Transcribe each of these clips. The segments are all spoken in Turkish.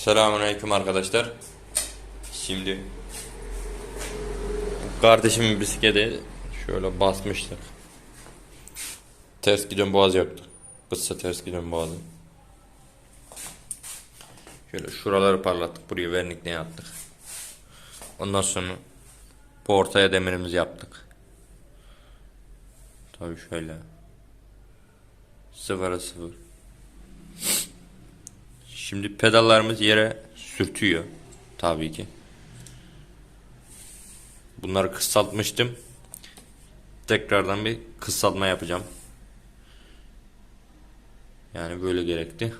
Selamünaleyküm arkadaşlar. Şimdi kardeşimin bisikleti şöyle basmıştık. Ters giden boğaz yaptık. Kısa ters giden boğazı. Şöyle şuraları parlattık. Buraya vernik ne yaptık. Ondan sonra bu ortaya demirimizi yaptık. Tabii şöyle. Sıfıra sıfır. Şimdi pedallarımız yere sürtüyor. Tabii ki. Bunları kısaltmıştım. Tekrardan bir kısaltma yapacağım. Yani böyle gerekti.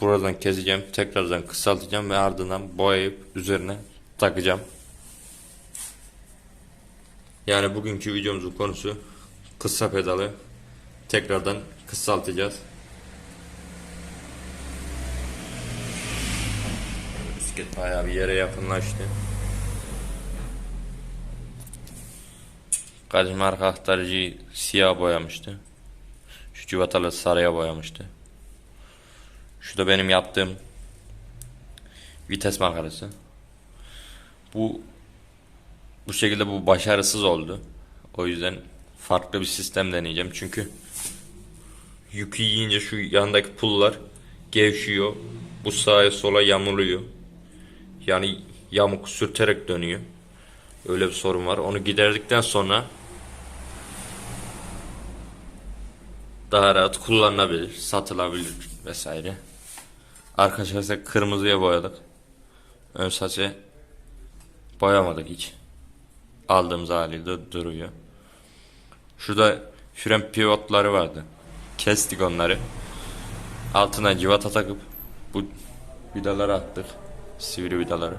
Buradan keseceğim. Tekrardan kısaltacağım ve ardından boyayıp üzerine takacağım. Yani bugünkü videomuzun konusu kısa pedalı tekrardan kısaltacağız. Bayağı bir yere yakınlaştı. Kardeşim arka aktarıcıyı siyah boyamıştı. Şu civatalı sarıya boyamıştı. Şu da benim yaptığım vites makarası. Bu bu şekilde bu başarısız oldu. O yüzden farklı bir sistem deneyeceğim. Çünkü yükü yiyince şu yandaki pullar gevşiyor. Bu sağa sola yamuluyor. Yani yamuk sürterek dönüyor. Öyle bir sorun var. Onu giderdikten sonra daha rahat kullanılabilir, satılabilir vesaire. Arka şase kırmızıya boyadık. Ön saçı boyamadık hiç. Aldığımız haliyle duruyor. Şurada fren pivotları vardı. Kestik onları. Altına civata takıp bu vidaları attık. Sivri vidaları.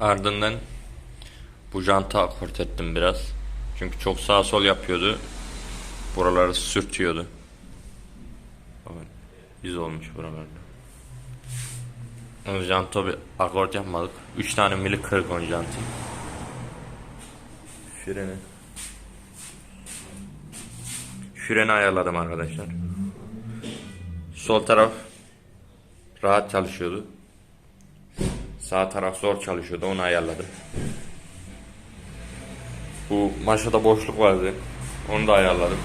Ardından bu janta akort ettim biraz. Çünkü çok sağ sol yapıyordu. Buraları sürtüyordu. Bakın iz olmuş buralarda. Janta bir akort yapmadık. 3 tane mili kırık on jantı. Freni. Freni ayarladım arkadaşlar. Sol taraf rahat çalışıyordu. Sağ taraf zor çalışıyordu. Onu ayarladım. Bu maşada boşluk vardı. Onu da ayarladım.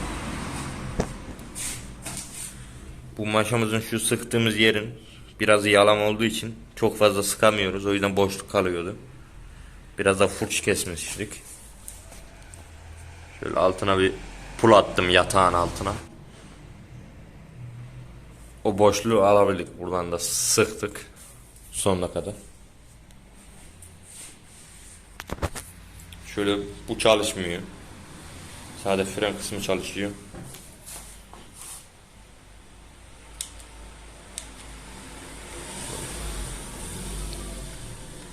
Bu maşamızın şu sıktığımız yerin biraz yalam olduğu için çok fazla sıkamıyoruz. O yüzden boşluk kalıyordu. Biraz da furç kesmiştik. Şöyle altına bir pul attım yatağın altına. O boşluğu alabildik. Buradan da sıktık. Sonuna kadar. Şöyle bu çalışmıyor. Sadece fren kısmı çalışıyor.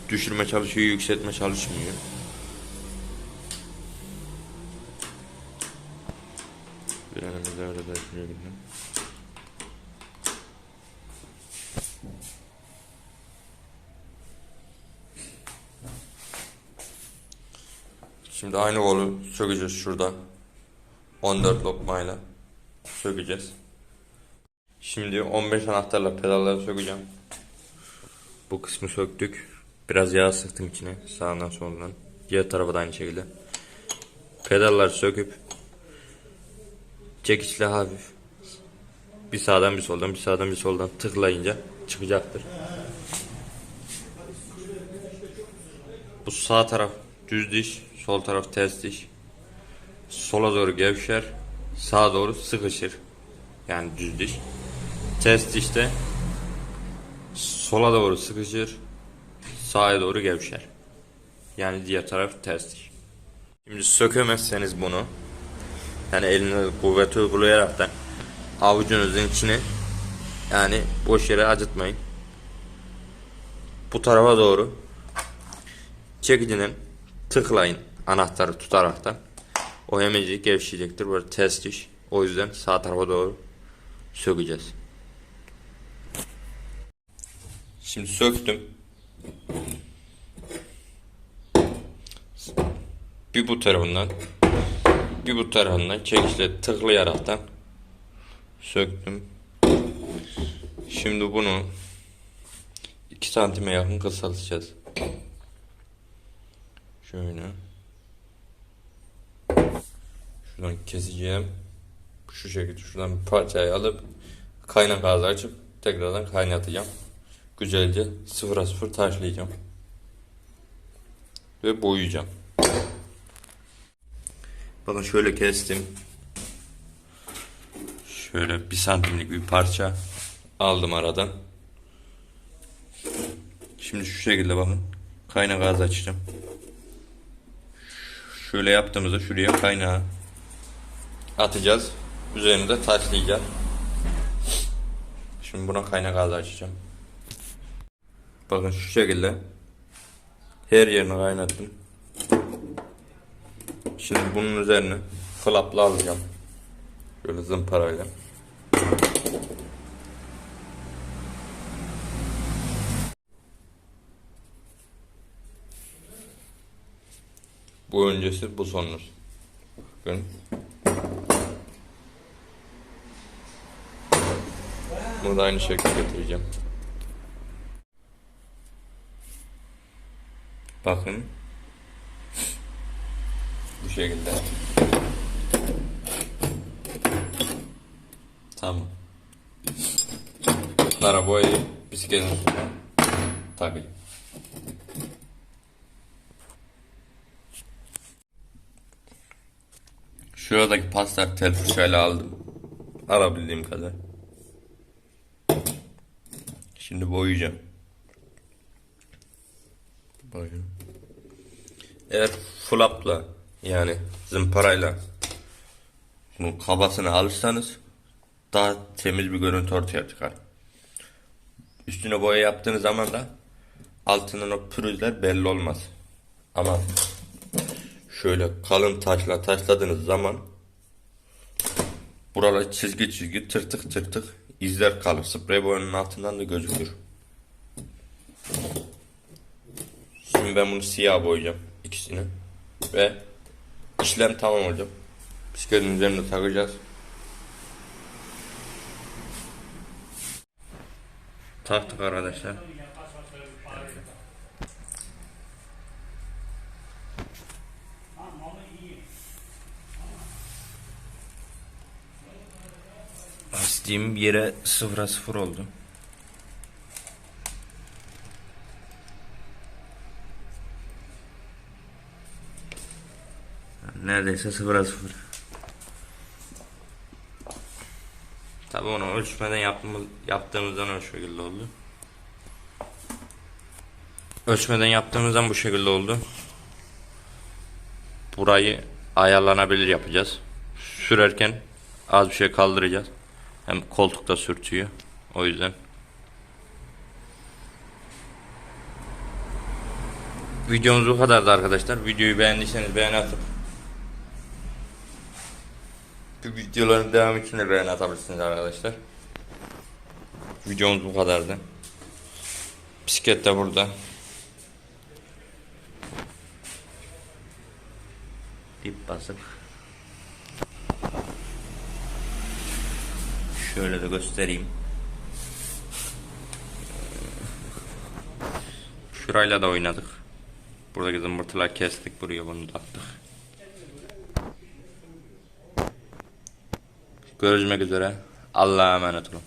Düşürme çalışıyor, yükseltme çalışmıyor. Frenimizi öyle de şuraya gidelim. Şimdi aynı kolu sökeceğiz şurada. 14 lokmayla sökeceğiz. Şimdi 15 anahtarla pedalları sökeceğim. Bu kısmı söktük. Biraz yağ sıktım içine sağdan soldan. Diğer tarafa da aynı şekilde. Pedalları söküp çekiçle hafif bir sağdan bir soldan bir sağdan bir soldan tıklayınca çıkacaktır. Bu sağ taraf düz diş, sol taraf ters diş. Sola doğru gevşer, sağa doğru sıkışır. Yani düz diş. Ters dişte sola doğru sıkışır, sağa doğru gevşer. Yani diğer taraf ters diş. Şimdi sökemezseniz bunu yani eline kuvvet uygulayarak da avucunuzun içine yani boş yere acıtmayın. Bu tarafa doğru çekicinin tıklayın anahtarı tutaraktan. O hemencik gevşeyecektir. Böyle ters diş. O yüzden sağ tarafa doğru sökeceğiz. Şimdi söktüm. Bir bu tarafından bir bu tarafından çekiçle tıklayaraktan söktüm. Şimdi bunu 2 santime yakın kısaltacağız. Şöyle. Şuradan keseceğim. Şu şekilde şuradan bir parçayı alıp kaynak ağzı açıp tekrardan kaynatacağım. Güzelce sıfıra sıfır taşlayacağım. Ve boyayacağım. Bakın şöyle kestim. Şöyle bir santimlik bir parça aldım aradan. Şimdi şu şekilde bakın. Kaynak ağzı açacağım. Şöyle yaptığımızda şuraya kaynağı atacağız. Üzerine de taşlayacağız. Şimdi buna kaynak ağzı açacağım. Bakın şu şekilde her yerini kaynattım. Şimdi bunun üzerine flapla alacağım. Şöyle zımparayla. Bu öncesi, bu sonrası. Bakın. Bunu da aynı şekilde getireceğim. Bakın. Bu şekilde. Tamam. Arabayı bisikletin üstüne takayım. Şuradaki paslar tel fırçayla aldım. Alabildiğim kadar. Şimdi boyayacağım. Bakın. Eğer flapla yani zımparayla bunun kabasını alırsanız daha temiz bir görüntü ortaya çıkar. Üstüne boya yaptığınız zaman da altından o pürüzler belli olmaz. Ama şöyle kalın taşla taşladığınız zaman buralar çizgi çizgi tırtık tırtık izler kalır. Sprey boyanın altından da gözükür. Şimdi ben bunu siyah boyayacağım ikisini. Ve işlem tamam olacak. Bisikletin üzerine takacağız. Taktık arkadaşlar. Lastiğim yere sıfıra sıfır oldu. Neredeyse sıfıra sıfır. Tabi onu ölçmeden yaptığımız, yaptığımızdan o şekilde oldu. Ölçmeden yaptığımızdan bu şekilde oldu. Burayı ayarlanabilir yapacağız. Sürerken az bir şey kaldıracağız. Hem koltukta sürtüyor. O yüzden. Videomuz bu kadardı arkadaşlar. Videoyu beğendiyseniz beğen atıp bu videoların devamı için de beğen atabilirsiniz arkadaşlar. Videomuz bu kadardı. Bisiklet de burada. Dip basıp Şöyle de göstereyim. Şurayla da oynadık. Buradaki zımbırtılar kestik. Buraya bunu da attık. Görüşmek üzere. Allah'a emanet olun.